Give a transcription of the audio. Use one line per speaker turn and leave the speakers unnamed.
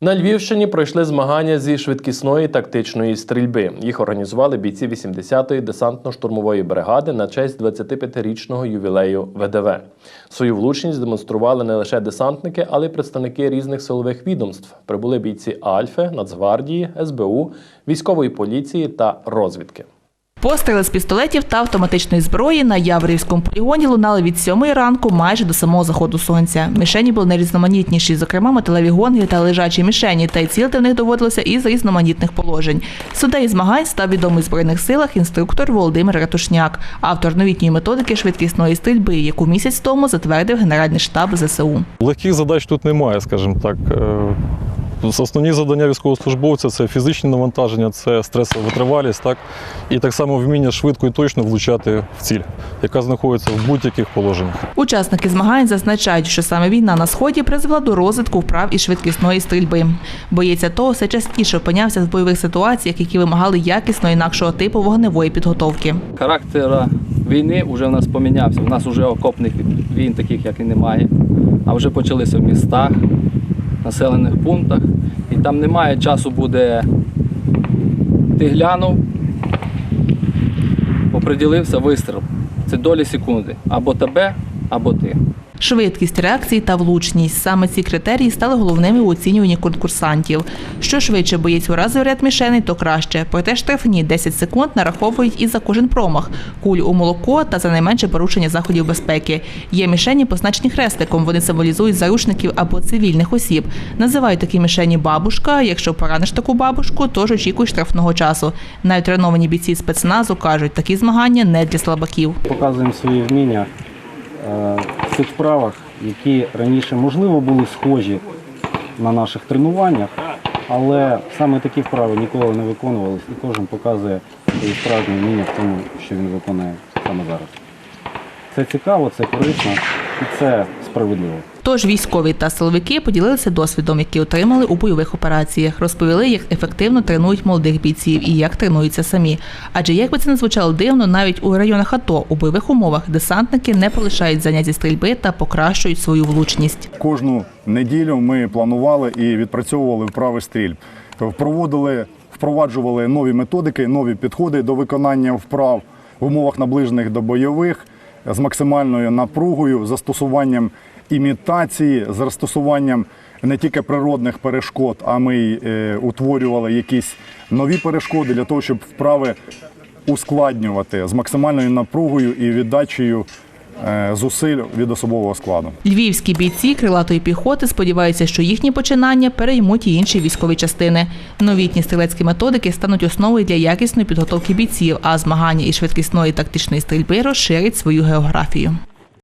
На Львівщині пройшли змагання зі швидкісної тактичної стрільби. Їх організували бійці 80-ї десантно-штурмової бригади на честь 25-річного ювілею ВДВ. Свою влучність демонстрували не лише десантники, але й представники різних силових відомств. Прибули бійці Альфи, Нацгвардії, СБУ, військової поліції та розвідки.
Постріли з пістолетів та автоматичної зброї на Яворівському полігоні лунали від сьомої ранку майже до самого заходу сонця. Мішені були найрізноманітніші, зокрема металеві гонги та лежачі мішені, та й цілити в них доводилося із різноманітних положень. Суддею змагань став відомий в збройних силах інструктор Володимир Ратушняк, автор новітньої методики швидкісної стрільби, яку місяць тому затвердив Генеральний штаб ЗСУ.
Легких задач тут немає, скажімо так. Основні завдання військовослужбовця це фізичні навантаження, це стресова витривалість, так? і так само вміння швидко і точно влучати в ціль, яка знаходиться в будь-яких положеннях.
Учасники змагань зазначають, що саме війна на сході призвела до розвитку вправ і швидкісної стрільби. Боєць АТО все частіше опинявся в бойових ситуаціях, які вимагали якісно інакшого типу вогневої підготовки.
Характер війни вже в нас помінявся. У нас вже окопних війн, таких як і немає. А вже почалися в містах, населених пунктах. І там немає часу буде. Ти глянув, оприділився вистріл. Це долі секунди. Або тебе, або ти.
Швидкість реакції та влучність саме ці критерії стали головними у оцінюванні конкурсантів. Що швидше боєць уразив ряд мішеней, то краще. Проте штрафні 10 секунд нараховують і за кожен промах, куль у молоко та за найменше порушення заходів безпеки. Є мішені, позначені хрестиком. Вони символізують заручників або цивільних осіб. Називають такі мішені бабушка. Якщо пораниш таку бабушку, то ж очікуй штрафного часу. Навіть треновані бійці спецназу кажуть, такі змагання не для слабаків.
показуємо свої вміння в вправах, які раніше можливо були схожі на наших тренуваннях, але саме такі вправи ніколи не виконувалися, і кожен показує свої справжні вміння в тому, що він виконує саме зараз. Це цікаво, це корисно і це справедливо.
Тож військові та силовики поділилися досвідом, який отримали у бойових операціях, розповіли, як ефективно тренують молодих бійців і як тренуються самі. Адже як би це не звучало дивно, навіть у районах АТО у бойових умовах десантники не полишають занять зі стрільби та покращують свою влучність.
Кожну неділю ми планували і відпрацьовували вправи стрільб. Проводили, впроваджували нові методики, нові підходи до виконання вправ в умовах наближених до бойових з максимальною напругою, застосуванням імітації, з застосуванням не тільки природних перешкод, а ми й е, утворювали якісь нові перешкоди для того, щоб вправи ускладнювати з максимальною напругою і віддачею зусиль від особового складу.
Львівські бійці крилатої піхоти сподіваються, що їхні починання переймуть і інші військові частини. Новітні стрілецькі методики стануть основою для якісної підготовки бійців, а змагання із швидкісної тактичної стрільби розширять свою географію.